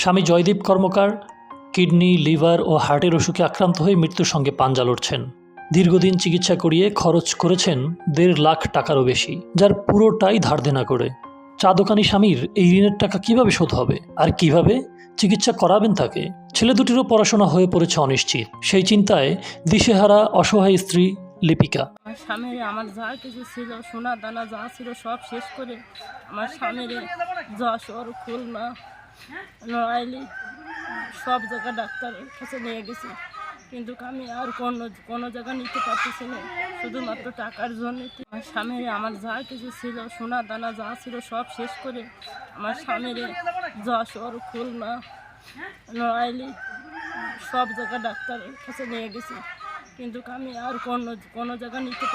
স্বামী Joydeep Karmakar, kidney, liver ও হার্টের অসুখে আক্রান্ত হয়ে মৃত্যুর সঙ্গে পাঞ্জা লড়ছেন। দীর্ঘদিন চিকিৎসা করিয়ে খরচ করেছেন দেড় লাখ টাকারও বেশি, যার পুরোটাই ধার দেনা করে। চা দোকানি স্বামীর এই ঋণের টাকা কীভাবে শোধ হবে? আর কীভাবে? চিকিৎসা করাবেন তাকে? ছেলে দুটিরও পড়াশোনা হয়ে পড়েছে অনিশ্চিত। সেই চিন্তায় দিশেহারা অসহায় স্ত্রী লিপিকা। স্বামীর আমার যা কিছু ছিল, সোনা দানা যা ছিল, সব শেষ করে আমার স্বামীর যশোর খুলনা নড়াইলি সব জায়গা ডাক্তারের কাছে নিয়ে গেছি। কিন্তু আমি আর কোনো কোনো জায়গা নিতে পারতেছি না। শুধুমাত্র টাকার জন্য আমার স্বামীর আমার যা কিছু ছিল, সোনা দানা যা ছিল, সব শেষ করে আমার স্বামীর যশোর খুলনা নড়াইলি সব জায়গা ডাক্তারের কাছে নিয়ে গেছি। কিন্তু আমি আর কোনো নিতে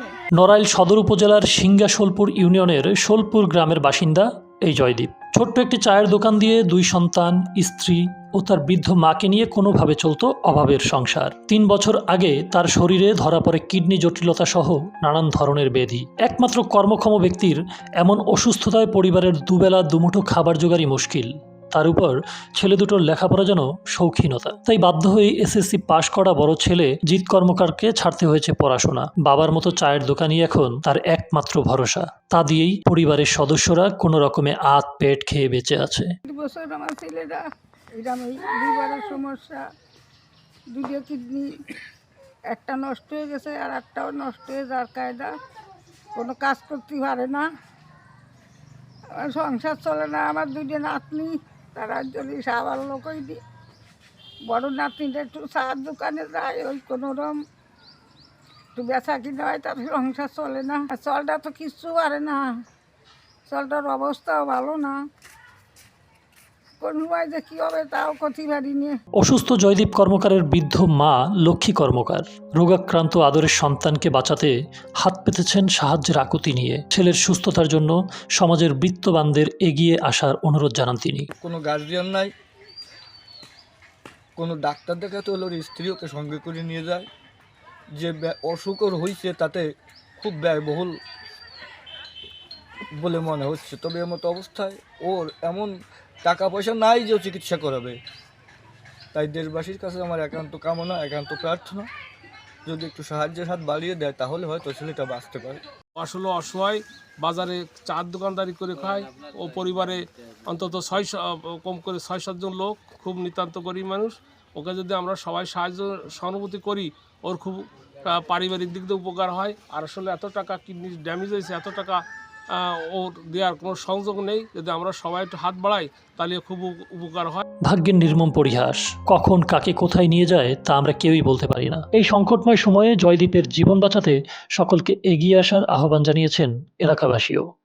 না। নড়াইল সদর উপজেলার সিঙ্গা সোলপুর ইউনিয়নের সোলপুর গ্রামের বাসিন্দা এই জয়দীপ। ছোট্ট একটি চায়ের দোকান দিয়ে দুই সন্তান, স্ত্রী ও তার বৃদ্ধ মাকে নিয়ে কোনোভাবে চলত অভাবের সংসার। তিন বছর আগে তার শরীরে ধরা পড়ে কিডনি জটিলতা সহ নানান ধরনের ব্যাধি। একমাত্র কর্মক্ষম ব্যক্তির এমন অসুস্থতায় পরিবারের দুবেলা দুমুঠো খাবার জোগাড়ই মুশকিল। তার উপর ছেলে দুটোর লেখাপড়া যেন শৌখিনতা। তাই বাধ্য হয়ে এসএসসি পাশ করা বড় ছেলে জিৎ কর্মকারকে ছাড়তে হয়েছে পড়াশোনা। বাবার মতো চায়ের দোকানই এখন তার একমাত্র ভরসা। তা দিয়েই পরিবারের সদস্যরা কোনো রকমে আত পেট খেয়ে বেঁচে আছে। আমার ছেলেরা সমস্যা। দুটো কিডনি, একটা নষ্ট হয়ে গেছে আর একটাও নষ্ট হয়ে যাওয়ার কায়দা। কোনো কাজ করতে পারে না। সংসার চলে না, আমার দুজন নাতনি তারা যদি সাবার লোকই দিই বড় নাতনিটা একটু সার দোকানে যায়, ওই কোনো রকম একটু বেচা কিনে হয়, তার সংসার চলে না। চলটা তো কিচ্ছু পারে না। চলটার অবস্থাও ভালো না। কোন সময় যে কী হবে তাও করতে পারিনি অসুস্থ জয়দীপ কর্মকারের বৃদ্ধ মা লক্ষ্মী কর্মকার। রোগাক্রান্ত আদরের সন্তানকে বাঁচাতে হাত পেতেছেন সাহায্যের আকুতি নিয়ে। ছেলের সুস্থতার জন্য সমাজের বৃত্তবানদের এগিয়ে আসার অনুরোধ জানান তিনি। কোনো গার্জিয়ান নাই। কোনো ডাক্তার দেখাতে হলে ওর স্ত্রী ওকে সঙ্গে করে নিয়ে যায়। যে ব্যা- অসুখ ওর হয়েছে তাতে খুব ব্যয়বহুল বলে মনে হচ্ছে। তবে এমতো অবস্থায় ওর এমন টাকা পয়সা নাই যে চিকিৎসা করাবে। তাই দেশবাসীর কাছে আমার একান্ত কামনা, একান্ত প্রার্থনা। যদি একটু সাহায্যের হাত বাড়িয়ে দেয়, তাহলে হয়তো ছেলেটা বাঁচতে পারে। আসলে অসহায়, বাজারে চার দোকানদারি করে খায় ও পরিবারে অন্তত ছয় কম করে ছয় সাতজন লোক, খুব নিতান্ত গরিব মানুষ। ওকে যদি আমরা সবাই সাহায্য, সহানুভূতি করি, ওর খুব পারিবারিক দিক দিয়ে উপকার হয়। আর আসলে এত টাকা কিডনি ড্যামেজ হয়েছে, এত টাকা ওর দেওয়ার কোনো সংযোগ নেই। যদি আমরা সবাই একটু হাত বাড়াই, তাহলে খুব উপকার হয়। ভাগ্যের নির্মম পরিহাস, কখন কাকে কোথায় নিয়ে যায়, তা আমরা কেউই বলতে পারি না। এই সংকটময় সময়ে জয়দীপের জীবন বাঁচাতে সকলকে এগিয়ে আসার আহ্বান জানিয়েছেন এলাকাবাসীও।